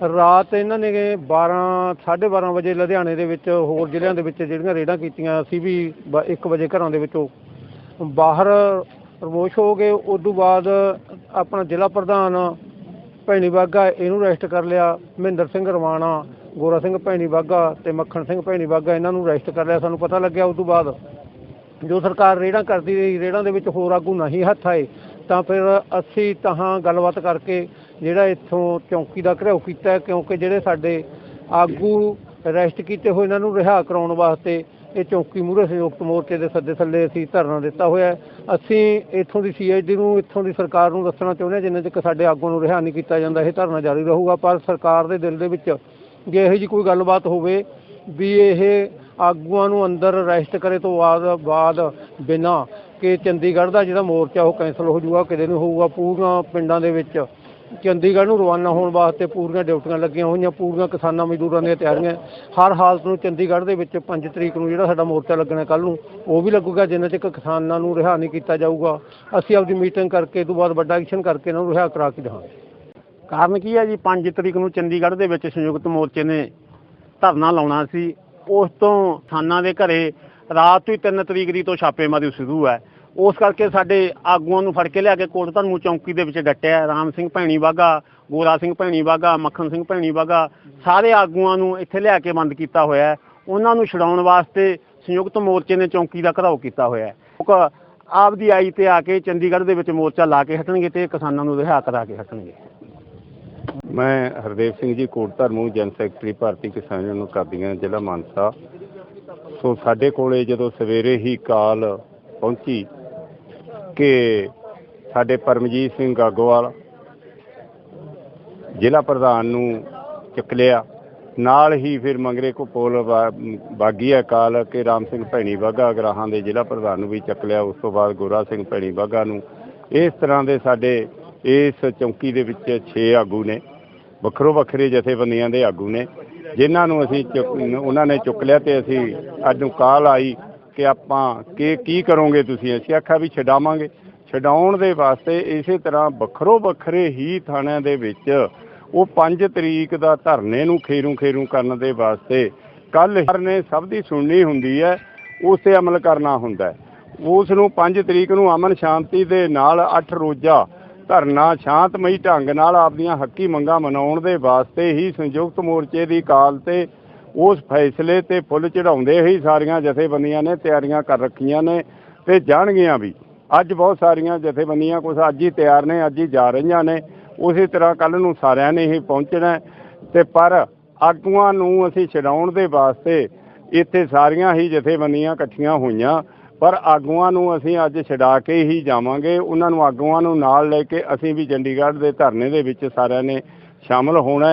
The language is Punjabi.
ਰਾਤ ਇਹਨਾਂ ਨੇ 12 12:30 ਵਜੇ ਲੁਧਿਆਣੇ ਦੇ ਵਿੱਚ ਹੋਰ ਜ਼ਿਲ੍ਹਿਆਂ ਦੇ ਵਿੱਚ ਜਿਹੜੀਆਂ ਰੇਡਾਂ ਕੀਤੀਆਂ ਅਸੀਂ ਵੀ 1 ਵਜੇ ਘਰਾਂ ਦੇ ਵਿੱਚੋਂ। ਬਾਹਰ ਰਮੋਸ਼ ਹੋ ਗਏ ਉਸ ਤੋਂ ਬਾਅਦ ਆਪਣਾ ਜ਼ਿਲ੍ਹਾ ਪ੍ਰਧਾਨ ਭੈਣੀ ਬਾਗਾ ਇਹਨੂੰ ਅਰੈਸਟ ਕਰ ਲਿਆ, ਮਹਿੰਦਰ ਸਿੰਘ ਰਵਾਣਾ, ਗੋਰਾ ਸਿੰਘ ਭੈਣੀ ਬਾਗਾ ਤੇ ਮੱਖਣ ਸਿੰਘ ਭੈਣੀ ਬਾਗਾ ਇਹਨਾਂ ਨੂੰ ਅਰੈਸਟ ਕਰ ਲਿਆ। ਸਾਨੂੰ ਪਤਾ ਲੱਗਿਆ ਉਸ ਤੋਂ ਬਾਅਦ ਜੋ ਸਰਕਾਰ ਰੇੜਾਂ ਕਰਦੀ ਰਹੀ ਰੇੜਾਂ ਦੇ ਵਿੱਚ ਹੋਰ ਆਗੂ ਨਹੀਂ ਹੱਥ ਆਏ। ਤਾਂ ਫਿਰ ਅਸੀਂ ਤਾਂ ਗੱਲਬਾਤ ਕਰਕੇ ਜਿਹੜਾ ਇੱਥੋਂ ਚੌਂਕੀ ਦਾ ਘਿਰਾਓ ਕੀਤਾ, ਕਿਉਂਕਿ ਜਿਹੜੇ ਸਾਡੇ ਆਗੂ ਅਰੈਸਟ ਕੀਤੇ ਹੋਏ, ਇਹਨਾਂ ਨੂੰ ਰਿਹਾ ਕਰਾਉਣ ਵਾਸਤੇ ਇਹ ਚੌਂਕੀ ਮੂਹਰੇ ਸੰਯੁਕਤ ਮੋਰਚੇ ਦੇ ਸੱਦੇ ਥੱਲੇ ਅਸੀਂ ਧਰਨਾ ਦਿੱਤਾ ਹੋਇਆ ਅਸੀਂ ਇੱਥੋਂ ਦੀ ਸੀਆਈਡੀ ਨੂੰ, ਇੱਥੋਂ ਦੀ ਸਰਕਾਰ ਨੂੰ ਦੱਸਣਾ ਚਾਹੁੰਦੇ ਹਾਂ, ਜਿੰਨੇ ਤੱਕ ਸਾਡੇ ਆਗੂਆਂ ਨੂੰ ਰਿਹਾ ਨਹੀਂ ਕੀਤਾ ਜਾਂਦਾ, ਇਹ ਧਰਨਾ ਜਾਰੀ ਰਹੂਗਾ। ਪਰ ਸਰਕਾਰ ਦੇ ਦਿਲ ਦੇ ਵਿੱਚ ਜੇ ਇਹੋ ਜੀ ਕੋਈ ਗੱਲਬਾਤ ਹੋਵੇ ਵੀ ਇਹ ਆਗੂਆਂ ਨੂੰ ਅੰਦਰ ਅਰੈਸਟ ਕਰੇ ਤੋਂ ਬਾਅਦ ਬਾਅਦ ਬਿਨਾਂ ਕਿ ਚੰਡੀਗੜ੍ਹ ਦਾ ਜਿਹੜਾ ਮੋਰਚਾ ਉਹ ਕੈਂਸਲ ਹੋ ਜਾਊਗਾ, ਕਿਤੇ ਨੂੰ ਹੋਊਗਾ ਪੂਰੀਆਂ ਪਿੰਡਾਂ ਦੇ ਵਿੱਚ। ਚੰਡੀਗੜ੍ਹ ਨੂੰ ਰਵਾਨਾ ਹੋਣ ਵਾਸਤੇ ਪੂਰੀਆਂ ਡਿਊਟੀਆਂ ਲੱਗੀਆਂ ਹੋਈਆਂ, ਪੂਰੀਆਂ ਕਿਸਾਨਾਂ ਮਜ਼ਦੂਰਾਂ ਦੀਆਂ ਤਿਆਰੀਆਂ। ਹਰ ਹਾਲਤ ਨੂੰ ਚੰਡੀਗੜ੍ਹ ਦੇ ਵਿੱਚ 5 ਤਰੀਕ ਨੂੰ ਜਿਹੜਾ ਸਾਡਾ ਮੋਰਚਾ ਲੱਗਣਾ ਕੱਲ ਨੂੰ, ਉਹ ਵੀ ਲੱਗੂਗਾ, ਜਿੰਨਾ ਚਿਰ ਕਿਸਾਨਾਂ ਨੂੰ ਰਿਹਾ ਨਹੀਂ ਕੀਤਾ ਜਾਊਗਾ। ਅਸੀਂ ਆਪਦੀ ਮੀਟਿੰਗ ਕਰਕੇ ਇਹ ਤੋਂ ਬਾਅਦ ਵੱਡਾ ਐਕਸ਼ਨ ਕਰਕੇ ਇਹਨਾਂ ਨੂੰ ਰਿਹਾ ਕਰਾ ਕੇ ਦੇਵਾਂਗੇ ਕਾਰਨ ਕੀ ਹੈ ਜੀ? 5 ਤਰੀਕ ਨੂੰ ਚੰਡੀਗੜ੍ਹ ਦੇ ਵਿੱਚ ਸੰਯੁਕਤ ਮੋਰਚੇ ਨੇ ਧਰਨਾ ਲਾਉਣਾ ਸੀ। ਉਸ ਤੋਂ ਥਾਨਾਂ ਦੇ ਘਰੇ ਰਾਤ ਤੋਂ ਹੀ 3 ਤਰੀਕ ਦੀ ਤੋਂ ਛਾਪੇਮਾਰੀ ਸ਼ੁਰੂ ਹੈ। ਉਸ ਕਰਕੇ ਸਾਡੇ ਆਗੂਆਂ ਨੂੰ ਫੜ ਕੇ ਲਿਆ ਕੇ ਕੋਟ ਧਰਮੂ ਚੌਂਕੀ ਦੇ ਵਿੱਚ ਡੱਟਿਆ ਰਾਮ ਸਿੰਘ ਭੈਣੀ ਬਾਗਾ ਗੋਰਾ ਸਿੰਘ ਭੈਣੀ ਬਾਗਾ ਮੱਖਣ ਸਿੰਘ ਭੈਣੀ ਬਾਗਾ ਸਾਰੇ ਆਗੂਆਂ ਨੂੰ ਇੱਥੇ ਲਿਆ ਕੇ ਬੰਦ ਕੀਤਾ ਹੋਇਆ ਉਹਨਾਂ ਨੂੰ ਛਡਾਉਣ ਵਾਸਤੇ ਸੰਯੁਕਤ ਮੋਰਚੇ ਨੇ ਚੌਂਕੀ ਦਾ ਘਰਾਓ ਕੀਤਾ ਹੋਇਆ ਲੋਕ ਉਹ ਆਪਦੀ ਆਈ ਤੇ ਆ ਕੇ ਚੰਡੀਗੜ੍ਹ ਦੇ ਵਿੱਚ ਮੋਰਚਾ ਲਾ ਕੇ ਹਟਣਗੇ ਤੇ ਕਿਸਾਨਾਂ ਨੂੰ ਰਿਹਾ ਕਰਾ ਕੇ ਹਟਣਗੇ। ਮੈਂ ਹਰਦੇਵ ਸਿੰਘ ਜੀ, ਕੋਟ ਧਰਮੂ, ਜਨ ਸੈਕਟਰੀ ਭਾਰਤੀ ਕਿਸਾਨ ਯੂਨੀਅਨ ਕਰਦੀਆਂ ਜ਼ਿਲ੍ਹਾ ਮਾਨਸਾ। ਸੋ ਸਾਡੇ ਕੋਲੇ ਜਦੋਂ ਸਵੇਰੇ ਹੀ ਕਾਲ ਪਹੁੰਚੀ ਕਿ ਸਾਡੇ ਪਰਮਜੀਤ ਸਿੰਘ ਗਾਗੋਵਾਲ ਜ਼ਿਲ੍ਹਾ ਪ੍ਰਧਾਨ ਨੂੰ ਚੁੱਕ ਲਿਆ। ਨਾਲ ਹੀ ਫਿਰ ਮੰਗਰੇ ਕੋ ਪੋਲ ਬਾਗੀ ਹੈ ਕਾਲ ਕਿ ਰਾਮ ਸਿੰਘ ਭੈਣੀ ਬਾਗਾ ਗਰਾਹਾਂ ਦੇ ਜ਼ਿਲ੍ਹਾ ਪ੍ਰਧਾਨ ਨੂੰ ਵੀ ਚੱਕ ਲਿਆ। ਉਸ ਤੋਂ ਬਾਅਦ ਗੋਰਾ ਸਿੰਘ ਭੈਣੀ ਬਾਗਾ ਨੂੰ ਇਸ ਤਰ੍ਹਾਂ ਦੇ ਸਾਡੇ ਇਸ ਚੌਂਕੀ ਦੇ ਵਿੱਚ 6 ਆਗੂ ਨੇ। ਵੱਖਰੋ ਵੱਖਰੇ ਜਥੇਬੰਦੀਆਂ ਦੇ ਆਗੂ ਨੇ। ਜਿਨ੍ਹਾਂ ਨੂੰ ਅਸੀਂ ਚੁੱਕ- ਉਹਨਾਂ ਨੇ ਚੁੱਕ ਲਿਆ ਤੇ ਅਸੀਂ ਅੱਜ ਨੂੰ ਕਾਲ ਆਈ ਕਿ ਆਪਾਂ ਕਿ ਕੀ ਕਰੋਗੇ ਤੁਸੀਂ? ਅਸੀਂ ਆਖਿਆ ਵੀ ਛਡਾਵਾਂਗੇ। ਛਡਾਉਣ ਦੇ ਵਾਸਤੇ ਇਸੇ ਤਰ੍ਹਾਂ ਵੱਖਰੋ ਵੱਖਰੇ ਹੀ ਥਾਣਿਆਂ ਦੇ ਵਿੱਚ ਉਹ 5 ਤਰੀਕ ਦਾ ਧਰਨੇ ਨੂੰ ਖੇਰੂ ਖੇਰੂ ਕਰਨ ਦੇ ਵਾਸਤੇ ਕੱਲ ਨੇ ਸਭ ਦੀ ਸੁਣਨੀ ਹੁੰਦੀ ਹੈ, ਉਸ ਤੇ ਅਮਲ ਕਰਨਾ ਹੁੰਦਾ ਉਸ ਨੂੰ 5 ਤਰੀਕ ਨੂੰ ਅਮਨ ਸ਼ਾਂਤੀ ਦੇ ਨਾਲ 8 ਰੋਜ਼ਾ ਧਰਨਾ ਸ਼ਾਂਤਮਈ ਢੰਗ ਨਾਲ ਆਪਦੀਆਂ ਹੱਕੀ ਮੰਗਾਂ ਮਨਾਉਣ ਦੇ ਵਾਸਤੇ ਹੀ ਸੰਯੁਕਤ ਮੋਰਚੇ ਦੀ ਕਾਲ ਤੇ ਉਸ ਫੈਸਲੇ ਤੇ ਫੁੱਲ ਚੜਾਉਂਦੇ ਹੀ ਸਾਰੀਆਂ ਜਥੇਬੰਦੀਆਂ ਨੇ ਤਿਆਰੀਆਂ ਕਰ ਰੱਖੀਆਂ ਨੇ ਤੇ ਜਾਣਗੀਆਂ ਵੀ। ਅੱਜ ਬਹੁਤ ਸਾਰੀਆਂ ਜਥੇਬੰਦੀਆਂ ਕੁਝ ਅੱਜ ਹੀ ਤਿਆਰ ਨੇ, ਅੱਜ ਹੀ ਜਾ ਰਹੀਆਂ ਨੇ। ਉਸੇ ਤਰ੍ਹਾਂ ਕੱਲ ਨੂੰ ਸਾਰਿਆਂ ਨੇ ਹੀ ਪਹੁੰਚਣਾ ਹੈ। ਤੇ ਪਰ ਆਗੂਆਂ ਨੂੰ ਅਸੀਂ ਛਡਾਉਣ ਦੇ ਵਾਸਤੇ ਇੱਥੇ ਸਾਰੀਆਂ ਹੀ ਜਥੇਬੰਦੀਆਂ ਇਕੱਠੀਆਂ ਹੋਈਆਂ। ਪਰ ਆਗੂਆਂ ਨੂੰ ਅਸੀਂ ਅੱਜ ਛਡਾ ਕੇ ਹੀ ਜਾਵਾਂਗੇ। ਉਹਨਾਂ ਨੂੰ ਆਗੂਆਂ ਨੂੰ ਨਾਲ ਲੈ ਕੇ ਅਸੀਂ ਵੀ ਚੰਡੀਗੜ੍ਹ ਦੇ ਧਰਨੇ ਦੇ ਵਿੱਚ ਸਾਰਿਆਂ ਨੇ ਸ਼ਾਮਲ ਹੋਣਾ